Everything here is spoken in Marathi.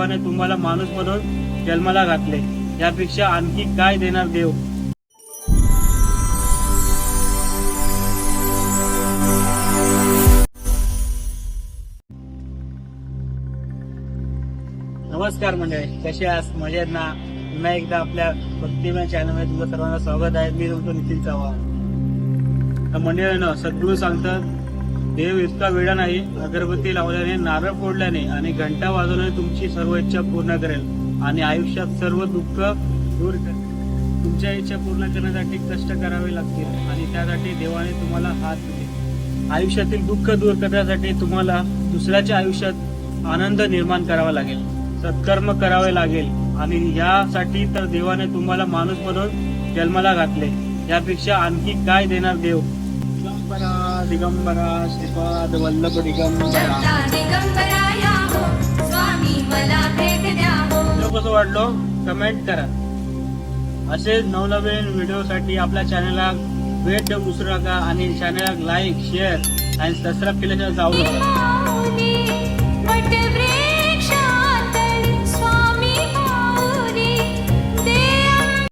देवाने तुम्हाला माणूस म्हणून जन्माला घातले. यापेक्षा आणखी काय देणार देव? नमस्कार मंडळी कसे आहात? मजेत ना? पुन्हा एकदा आपल्या भक्तिमय चॅनलमध्ये तुमचं सर्वांना स्वागत आहे. मी तुमचं नितीन चव्हाण. तर मंडळीनं सद्गुरू सांगतात देव इतका वेळा नाही अगरबत्ती लावल्याने नारळ फोडल्याने आणि घंटा वाजवल्याने तुमची सर्व इच्छा पूर्ण करेल. आणि आयुष्यात सर्व दुःख दूर करेल तुमच्या इच्छा पूर्ण करण्यासाठी कष्ट करावे लागतील आणि त्यासाठी देवाने तुम्हाला हात दिले. आयुष्यातील दुःख दूर करण्यासाठी तुम्हाला दुसऱ्याच्या आयुष्यात आनंद निर्माण करावा लागेल. सत्कर्म करावे लागेल आणि यासाठी तर देवाने तुम्हाला माणूस म्हणून जन्माला घातले. यापेक्षा आणखी काय देणार देव? दिगंबरा श्रीपाद वल्लभ दिगंबरा. हो हो. कसं वाटलो कमेंट करा. असे नवनवीन व्हिडिओसाठी आपल्या चॅनलला भेट देऊ विसरू नका आणि चॅनलला लाईक शेअर आणि सबस्क्राईब केल्याशिवाय जाऊ नका.